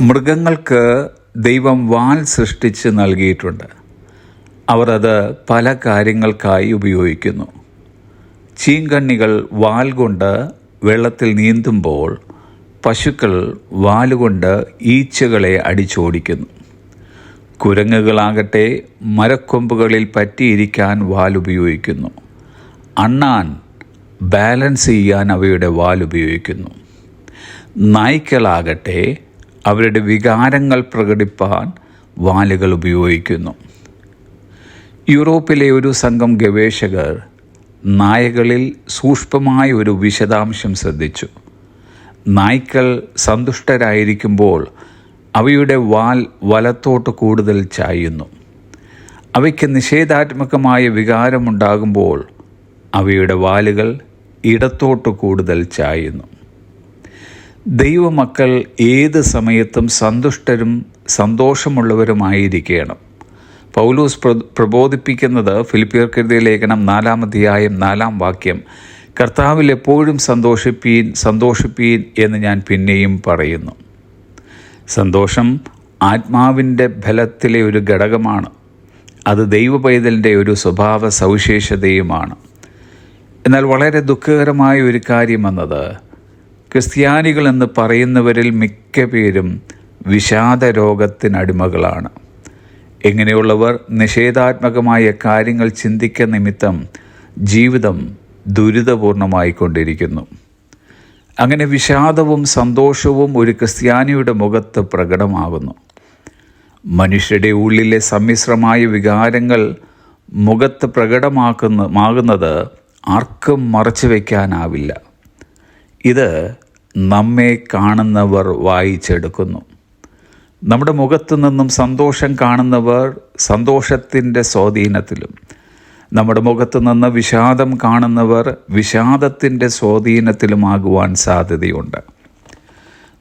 മൃഗങ്ങൾക്ക് ദൈവം വാൽ സൃഷ്ടിച്ച് നൽകിയിട്ടുണ്ട്. അവർ അത് പല കാര്യങ്ങൾക്കായി ഉപയോഗിക്കുന്നു. ചീങ്കണ്ണികൾ വാൽ കൊണ്ട് വെള്ളത്തിൽ നീന്തുമ്പോൾ പശുക്കൾ വാലുകൊണ്ട് ഈച്ചകളെ അടിച്ചോടിക്കുന്നു. കുരങ്ങുകളാകട്ടെ മരക്കൊമ്പുകളിൽ പറ്റിയിരിക്കാൻ വാൽ ഉപയോഗിക്കുന്നു. അണ്ണാൻ ബാലൻസ് ചെയ്യാൻ അവയുടെ വാൽ ഉപയോഗിക്കുന്നു. നായ്ക്കളാകട്ടെ അവരുടെ വികാരങ്ങൾ പ്രകടിപ്പാൻ വാലുകൾ ഉപയോഗിക്കുന്നു. യൂറോപ്പിലെ ഒരു സംഘം ഗവേഷകർ നായകളിൽ സൂക്ഷ്മമായ ഒരു വിശദാംശം ശ്രദ്ധിച്ചു. നായ്ക്കൾ സന്തുഷ്ടരായിരിക്കുമ്പോൾ അവയുടെ വാൽ വലത്തോട്ട് കൂടുതൽ ചായുന്നു. അവയ്ക്ക് നിഷേധാത്മകമായ വികാരമുണ്ടാകുമ്പോൾ അവയുടെ വാലുകൾ ഇടത്തോട്ട് കൂടുതൽ ചായുന്നു. ദൈവമക്കൾ ഏത് സമയത്തും സന്തുഷ്ടരും സന്തോഷമുള്ളവരുമായിരിക്കണം. പൗലൂസ് പ്ര- പ്രബോധിപ്പിക്കുന്നത് ഫിലിപ്പിയർക്കെതിരെ ലേഖനം നാലാമധ്യായം നാലാം വാക്യം കർത്താവിൽ എപ്പോഴും സന്തോഷിപ്പീൻ സന്തോഷിപ്പീൻ എന്ന് ഞാൻ പിന്നെയും പറയുന്നു. സന്തോഷം ആത്മാവിന്റെ ഫലത്തിലെ ഒരു ഘടകമാണ്. അത് ദൈവപൈതലിന്റെ ഒരു സ്വഭാവ സവിശേഷതയുമാണ് എന്നാൽ വളരെ ദുഃഖകരമായ ഒരു കാര്യമെന്നത് ക്രിസ്ത്യാനികൾ എന്ന് പറയുന്നവരിൽ മിക്ക പേരും വിഷാദ രോഗത്തിനടിമകളാണ് ഇങ്ങനെയുള്ളവർ നിഷേധാത്മകമായ കാര്യങ്ങൾ ചിന്തിക്ക നിമിത്തം ജീവിതം ദുരിതപൂർണമായിക്കൊണ്ടിരിക്കുന്നു. അങ്ങനെ വിഷാദവും സന്തോഷവും ഒരു ക്രിസ്ത്യാനിയുടെ മുഖത്ത് പ്രകടമാകുന്നു. മനുഷ്യരുടെ ഉള്ളിലെ സമ്മിശ്രമായ വികാരങ്ങൾ മുഖത്ത് പ്രകടമാക്കുന്ന മാകുന്നത് ആർക്കും മറച്ചു വയ്ക്കാനാവില്ല ഇത് നമ്മെ കാണുന്നവർ വായിച്ചെടുക്കുന്നു. നമ്മുടെ മുഖത്തു നിന്നും സന്തോഷം കാണുന്നവർ സന്തോഷത്തിന്റെ സ്വാധീനത്തിലും. നമ്മുടെ മുഖത്തു നിന്ന് വിഷാദം കാണുന്നവർ വിഷാദത്തിന്റെ സ്വാധീനത്തിലുമാകുവാൻ സാധ്യതയുണ്ട്.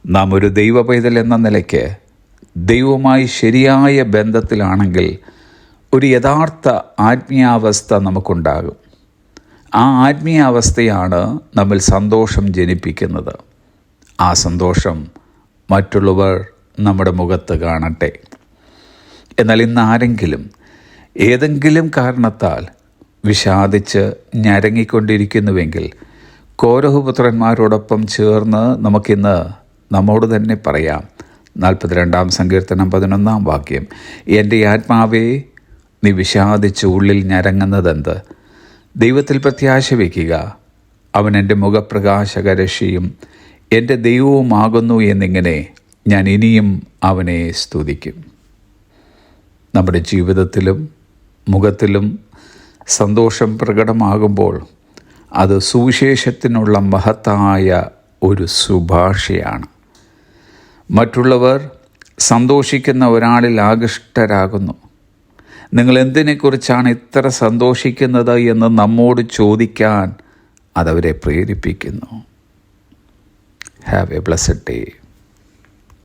നാം ഒരു ദൈവ പൈതൽ എന്ന നിലയ്ക്ക് ദൈവമായി ശരിയായ ബന്ധത്തിലാണെങ്കിൽ ഒരു യഥാർത്ഥ ആത്മീയാവസ്ഥ നമുക്കുണ്ടാകും. ആ ആത്മീയാവസ്ഥയാണ് നമ്മൾ സന്തോഷം ജനിപ്പിക്കുന്നത്. ആ സന്തോഷം മറ്റുള്ളവർ നമ്മുടെ മുഖത്ത് കാണട്ടെ. എന്നാൽ ഇന്ന് ആരെങ്കിലും ഏതെങ്കിലും കാരണത്താൽ വിഷാദിച്ച് ഞരങ്ങിക്കൊണ്ടിരിക്കുന്നുവെങ്കിൽ കോരഹുപുത്രന്മാരോടൊപ്പം ചേർന്ന് നമുക്കിന്ന് നമ്മോട് തന്നെ പറയാം. നാൽപ്പത്തിരണ്ടാം സങ്കീർത്തനം പതിനൊന്നാം വാക്യം. എന്റെ ആത്മാവേ നീ വിഷാദിച്ച് ഉള്ളിൽ ഞരങ്ങുന്നതെന്ത്? ദൈവത്തിൽ പ്രത്യാശ വയ്ക്കുക അവൻ എന്റെ മുഖപ്രകാശകരശിയും എന്റെ ദൈവവുമാകുന്നു എന്നിങ്ങനെ ഞാൻ ഇനിയും അവനെ സ്തുതിക്കും. നമ്മുടെ ജീവിതത്തിലും മുഖത്തിലും സന്തോഷം പ്രകടമാകുമ്പോൾ അത് സുവിശേഷത്തിനുള്ള മഹത്തായ ഒരു സുഭാഷയാണ്. മറ്റുള്ളവർ സന്തോഷിക്കുന്ന ഒരാളിൽ ആകൃഷ്ടരാകുന്നു. നിങ്ങൾ എന്തിനെക്കുറിച്ചാണ് ഇത്ര സന്തോഷിക്കുന്നത് എന്ന് നമ്മോട് ചോദിക്കാൻ അതവരെ പ്രേരിപ്പിക്കുന്നു. Have a blessed day.